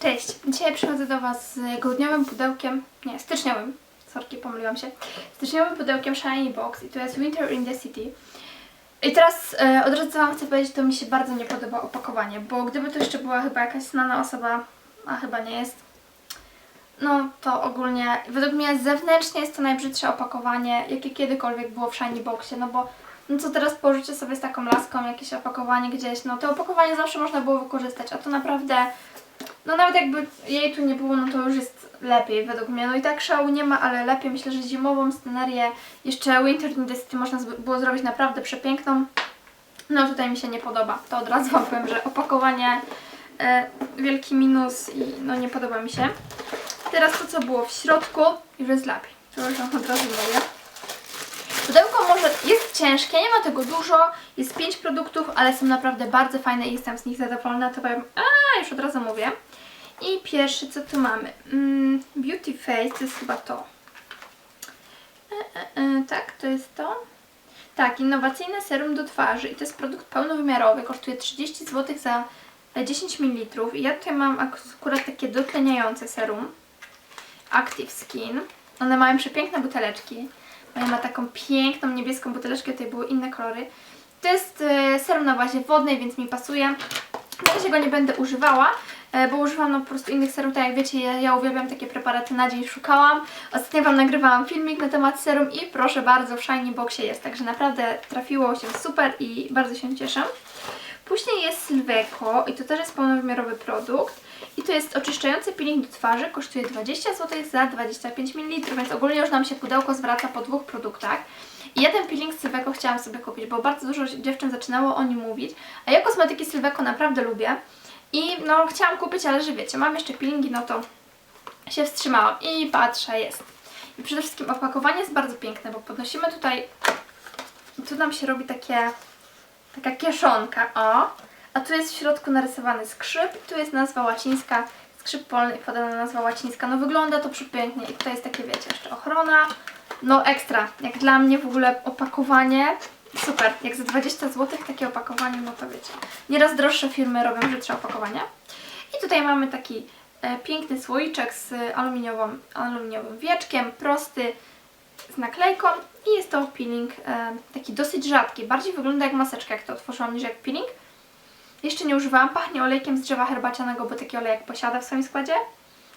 Cześć! Dzisiaj przychodzę do Was z grudniowym pudełkiem, nie, styczniowym, sorki, pomyliłam się, styczniowym pudełkiem Shiny Box i to jest Winter in the City. I teraz e, od razu Wam chcę powiedzieć, to mi się bardzo nie podoba opakowanie, bo gdyby to jeszcze była chyba jakaś znana osoba, a chyba nie jest, no to ogólnie, według mnie zewnętrznie jest to najbrzydsze opakowanie, jakie kiedykolwiek było w Shiny Boxie, no bo no co teraz położycie sobie z taką laską jakieś opakowanie gdzieś, no to opakowanie zawsze można było wykorzystać, a to naprawdę, no nawet jakby jej tu nie było, no to już jest lepiej według mnie. No i tak szału nie ma, ale lepiej. Myślę, że zimową scenerię, jeszcze Winter City można było zrobić naprawdę przepiękną. No tutaj mi się nie podoba, to od razu powiem, że opakowanie e, wielki minus i no nie podoba mi się. Teraz to co było w środku już jest lepiej, Wam od razu mówię. Pudełko może jest ciężkie, nie ma tego dużo, jest 5 produktów, ale są naprawdę bardzo fajne i jestem z nich zadowolona, to powiem, a już od razu mówię. I pierwszy, co tu mamy? Mm, Beauty Face, to jest chyba to. E, e, e, tak, to jest to. Tak, innowacyjne serum do twarzy i to jest produkt pełnowymiarowy, kosztuje 30 zł za e, 10 ml i ja tutaj mam akurat takie dotleniające serum Active Skin. One mają przepiękne buteleczki. Moja ma taką piękną niebieską buteleczkę, tutaj były inne kolory. To jest serum na bazie wodnej, więc mi pasuje. Na razie go nie będę używała, bo używam no, po prostu innych serum, tak jak wiecie, ja, ja uwielbiam takie preparaty na dzień, szukałam. Ostatnio Wam nagrywałam filmik na temat serum i proszę bardzo, w Shiny Boxie jest, także naprawdę trafiło się super i bardzo się cieszę. Później jest Sylveco i to też jest pełnowymiarowy produkt. I to jest oczyszczający peeling do twarzy, kosztuje 20 zł za 25 ml, więc ogólnie już nam się pudełko zwraca po dwóch produktach. I ja ten peeling z Sylveco chciałam sobie kupić, bo bardzo dużo dziewczyn zaczynało o nim mówić, a ja kosmetyki Sylveco naprawdę lubię. I no chciałam kupić, ale że wiecie, mam jeszcze peelingi, no to się wstrzymałam i patrzę, jest. I przede wszystkim opakowanie jest bardzo piękne, bo podnosimy tutaj, tu nam się robi takie, taka kieszonka, o. A tu jest w środku narysowany skrzyp, tu jest nazwa łacińska, skrzyp polny i podana nazwa łacińska. No wygląda to przepięknie i tutaj jest takie, wiecie, jeszcze ochrona. No ekstra, jak dla mnie w ogóle opakowanie, super. Jak za 20 zł takie opakowanie, no to wiecie. Nieraz droższe firmy robią brzydsze opakowania. I tutaj mamy taki e, piękny słoiczek z aluminiowym, aluminiowym wieczkiem, prosty, z naklejką i jest to peeling e, taki dosyć rzadki. Bardziej wygląda jak maseczka, jak to otworzyłam, niż jak peeling. Jeszcze nie używałam. Pachnie olejkiem z drzewa herbacianego, bo taki olejek posiada w swoim składzie.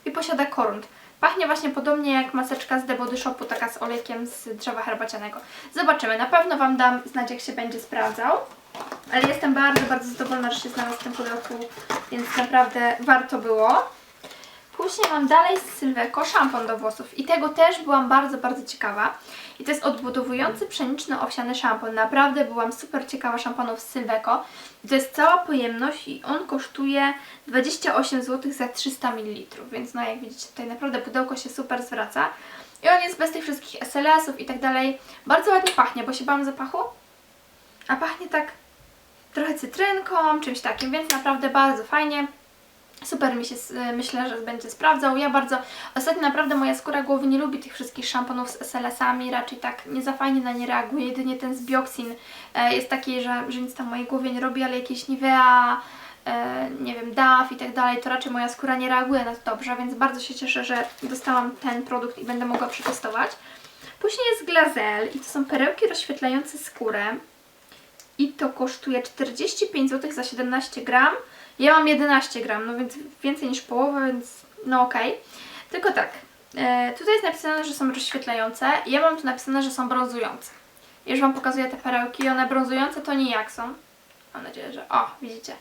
I posiada korunt. Pachnie właśnie podobnie jak maseczka z The Body Shopu, taka z olejkiem z drzewa herbacianego. Zobaczymy. Na pewno Wam dam znać, jak się będzie sprawdzał. Ale jestem bardzo, bardzo zadowolona, że się znalazł w tym pudełku, więc naprawdę warto było. Później mam dalej z Sylweco szampon do włosów i tego też byłam bardzo, bardzo ciekawa. I to jest odbudowujący pszeniczno-owsiany szampon. Naprawdę byłam super ciekawa szamponów z Sylweco. I to jest cała pojemność i on kosztuje 28 zł za 300 ml. Więc no jak widzicie tutaj naprawdę pudełko się super zwraca. I on jest bez tych wszystkich SLS-ów i tak dalej. Bardzo ładnie pachnie, bo się bałam zapachu. A pachnie tak trochę cytrynką, czymś takim, więc naprawdę bardzo fajnie. Super mi się s- myślę, że będzie sprawdzał. Ja bardzo, ostatnio naprawdę moja skóra głowy nie lubi tych wszystkich szamponów z SLS-ami, raczej tak nie za fajnie na nie reaguje. Jedynie ten z Bioxin e, jest taki, że, że nic tam mojej głowie nie robi, ale jakieś Nivea, e, nie wiem, DAF i tak dalej, to raczej moja skóra nie reaguje na to dobrze, więc bardzo się cieszę, że dostałam ten produkt i będę mogła przetestować. Później jest Glazel i to są perełki rozświetlające skórę. I to kosztuje 45 zł za 17 gram. Ja mam 11 gram, no więc więcej niż połowę, więc no okej. Tylko tak, e, tutaj jest napisane, że są rozświetlające. Ja mam tu napisane, że są brązujące. Już Wam pokazuję te perełki. One brązujące to nijak są. Mam nadzieję, że... O, widzicie.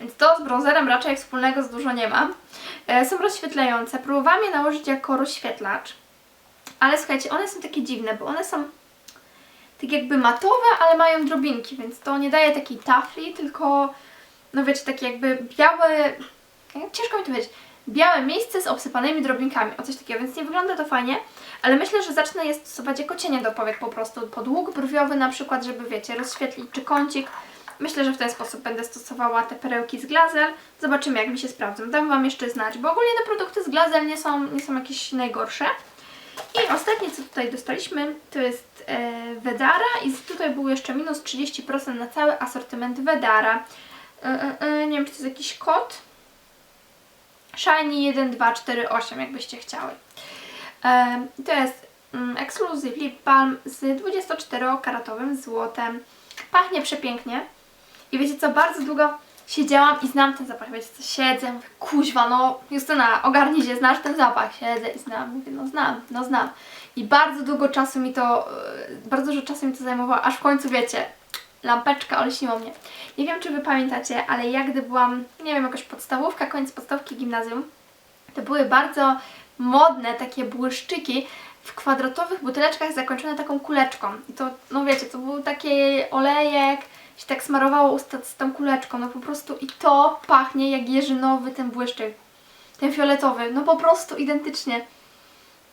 Więc to z brązerem raczej wspólnego z dużo nie mam. E, są rozświetlające. Próbowałam je nałożyć jako rozświetlacz. Ale słuchajcie, one są takie dziwne, bo one są tak jakby matowe, ale mają drobinki, więc to nie daje takiej tafli, tylko no wiecie, takie jakby białe, ciężko mi to powiedzieć, białe miejsce z obsypanymi drobinkami, o coś takiego, więc nie wygląda to fajnie, ale myślę, że zacznę je stosować jako cienie do powiek po prostu, pod brwiowy na przykład, żeby wiecie, rozświetlić czy kącik. Myślę, że w ten sposób będę stosowała te perełki z Glazel. Zobaczymy, jak mi się sprawdzą. Dam Wam jeszcze znać, bo ogólnie te produkty z Glazel nie są, nie są jakieś najgorsze. I ostatnie, co tutaj dostaliśmy, to jest e, Wedara i tutaj był jeszcze minus 30% na cały asortyment Wedara. E, e, e, nie wiem, czy to jest jakiś kod. Shiny 1248, jakbyście chciały. Em, To jest mm, Exclusive Lip Balm z 24-karatowym złotem. Pachnie przepięknie. I wiecie co, bardzo długo siedziałam i znam ten zapach. Wiecie co, siedzę, mówię, kuźwa, no Justyna, ogarnij się, znasz ten zapach. Siedzę i znam, mówię, no znam, no znam. I bardzo długo czasu mi to, e, bardzo dużo czasu mi to zajmowało, aż w końcu wiecie, lampeczka olśniła mnie. Nie wiem, czy Wy pamiętacie, ale ja gdy byłam, nie wiem, jakaś podstawówka, koniec podstawki gimnazjum, to były bardzo modne takie błyszczyki w kwadratowych buteleczkach zakończone taką kuleczką. I to, no wiecie, to był taki olejek, się tak smarowało usta z tą kuleczką, no po prostu i to pachnie jak jeżynowy ten błyszczyk, ten fioletowy, no po prostu identycznie.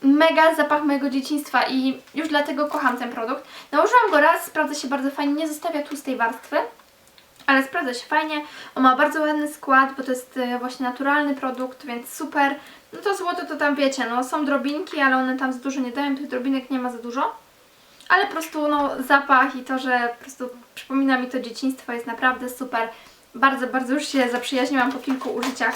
Mega zapach mojego dzieciństwa i już dlatego kocham ten produkt. Nałożyłam go raz, sprawdza się bardzo fajnie, nie zostawia tłustej warstwy, ale sprawdza się fajnie. On ma bardzo ładny skład, bo to jest e, właśnie naturalny produkt, więc super. No to złoto to tam wiecie, no są drobinki, ale one tam za dużo nie dają, tych drobinek nie ma za dużo. Ale po prostu no zapach i to, że po prostu przypomina mi to dzieciństwo jest naprawdę super. Bardzo, bardzo już się zaprzyjaźniłam po kilku użyciach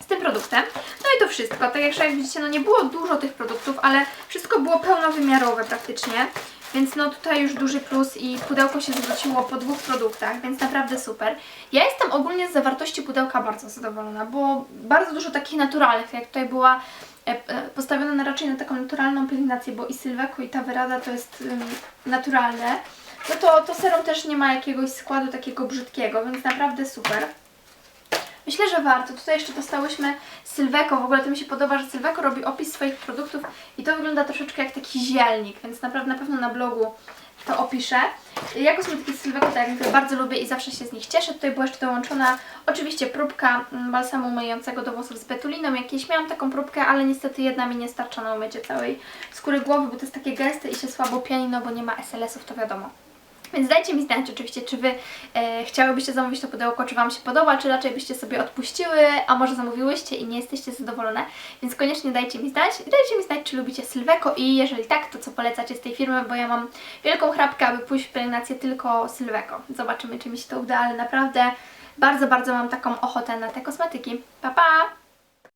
z tym produktem. No i to wszystko. Tak jak widzicie, no nie było dużo tych produktów, ale wszystko było pełnowymiarowe praktycznie. Więc no tutaj już duży plus i pudełko się zwróciło po dwóch produktach, więc naprawdę super. Ja jestem ogólnie z zawartości pudełka bardzo zadowolona, bo bardzo dużo takich naturalnych, jak tutaj była e, e, postawiona na raczej na taką naturalną pielęgnację, bo i Sylweko i ta wyrada to jest naturalne. No to, to serum też nie ma jakiegoś składu takiego brzydkiego, więc naprawdę super. Myślę, że warto. Tutaj jeszcze dostałyśmy Sylweko. W ogóle to mi się podoba, że Sylweko robi opis swoich produktów i to wygląda troszeczkę jak taki zielnik, więc naprawdę na pewno na blogu to opiszę. Ja kosmetyki Sylweko tak jak bardzo lubię i zawsze się z nich cieszę. Tutaj była jeszcze dołączona oczywiście próbka mm, balsamu myjącego do włosów z betuliną. Jakieś miałam taką próbkę, ale niestety jedna mi nie starcza na umycie całej skóry głowy, bo to jest takie gęste i się słabo pieni, no bo nie ma SLS-ów, to wiadomo. Więc dajcie mi znać oczywiście, czy Wy e, chciałybyście zamówić to pudełko, czy Wam się podoba, czy raczej byście sobie odpuściły, a może zamówiłyście i nie jesteście zadowolone. Więc koniecznie dajcie mi znać. Dajcie mi znać, czy lubicie Sylweko i jeżeli tak, to co polecacie z tej firmy, bo ja mam wielką chrapkę, aby pójść w pielęgnację tylko Sylweko. Zobaczymy, czy mi się to uda, ale naprawdę bardzo, bardzo mam taką ochotę na te kosmetyki. Pa, pa!